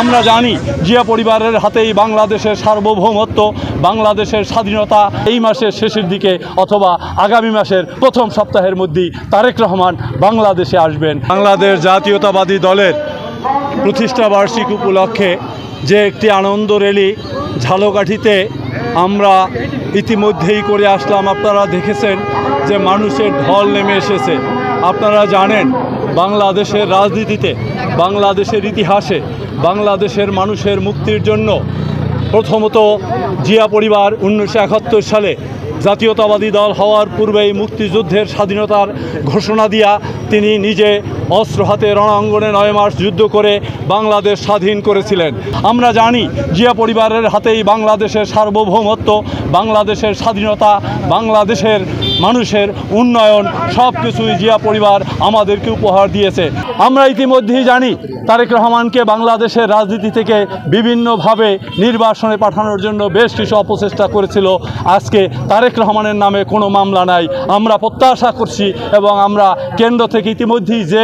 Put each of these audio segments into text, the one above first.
আমরা জানি জিয়া পরিবারের হাতেই বাংলাদেশের সার্বভৌমত্ব, বাংলাদেশের স্বাধীনতা এই মাসের শেষের দিকে অথবা আগামী মাসের প্রথম সপ্তাহের মধ্যেই তারেক রহমান বাংলাদেশে আসবেন। বাংলাদেশ জাতীয়তাবাদী দলের প্রতিষ্ঠা বার্ষিক উপলক্ষে যে একটি আনন্দ র্যালি ঝালকাঠিতে আমরা ইতিমধ্যেই করে আসলাম, আপনারা দেখেছেন যে মানুষের ঢল নেমে এসেছে। আপনারা জানেন বাংলাদেশের রাজনীতিতে, বাংলাদেশের ইতিহাসে, বাংলাদেশের মানুষের মুক্তির জন্য প্রথমত জিয়া পরিবার উনিশশো একাত্তর সালে জাতীয়তাবাদী দল হওয়ার পূর্বেই মুক্তিযুদ্ধের স্বাধীনতার ঘোষণা দিয়া তিনি নিজে অস্ত্র হাতে রণাঙ্গনে নয় মাস যুদ্ধ করে বাংলাদেশ স্বাধীন করেছিলেন। আমরা জানি জিয়া পরিবারের হাতেই বাংলাদেশের সার্বভৌমত্ব, বাংলাদেশের স্বাধীনতা, বাংলাদেশের মানুষের উন্নয়ন সব কিছুই জিয়া পরিবার আমাদেরকে উপহার দিয়েছে। আমরা ইতিমধ্যেই জানি তারেক রহমানকে বাংলাদেশের রাজনীতি থেকে বিভিন্নভাবে নির্বাসনে পাঠানোর জন্য বেশ কিছু অপচেষ্টা করেছিল। আজকে তারেক রহমানের নামে কোনো মামলা নাই। আমরা প্রত্যাশা করছি এবং আমরা কেন্দ্র থেকে ইতিমধ্যেই যে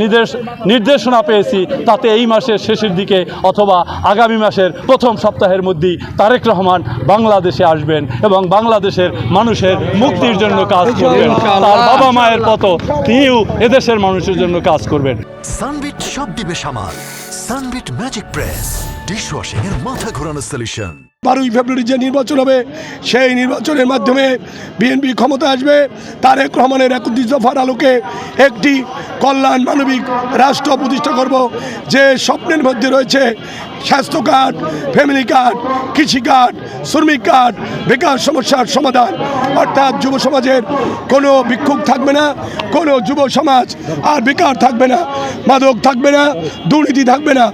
নির্দেশ, নির্দেশনা পেয়েছি তাতে এই মাসের শেষের দিকে অথবা আগামী মাসের প্রথম সপ্তাহের মধ্যেই তারেক রহমান বাংলাদেশে আসবেন এবং বাংলাদেশের মানুষের মুক্তির জন্য কাজ করবেন। তার বাবা মায়ের মতো তিনিও এদেশের মানুষের জন্য কাজ করবেন। সানবিট সব দিবে সামাল। Sunbit magic press. ডিশওয়াশিং মাথা সলিউশন বারোই ফেব্রুয়ারি যে নির্বাচন হবে, সেই নির্বাচনের মাধ্যমে বিএনপি ক্ষমতা আসবে। তারেক রহমানের একত্রিশ দফার আলোকে একটি কল্যাণ মানবিক রাষ্ট্র প্রতিষ্ঠা করব। যে স্বপ্নের মধ্যে রয়েছে স্বাস্থ্য কার্ড, ফ্যামিলি কার্ড, কৃষি কার্ড, শ্রমিক কার্ড, বেকার সমস্যার সমাধান। অর্থাৎ যুব সমাজের কোনো বিক্ষোভ থাকবে না, কোনো যুব সমাজ আর বেকার থাকবে না, মাদক থাকবে না, দুর্নীতি থাকবে না।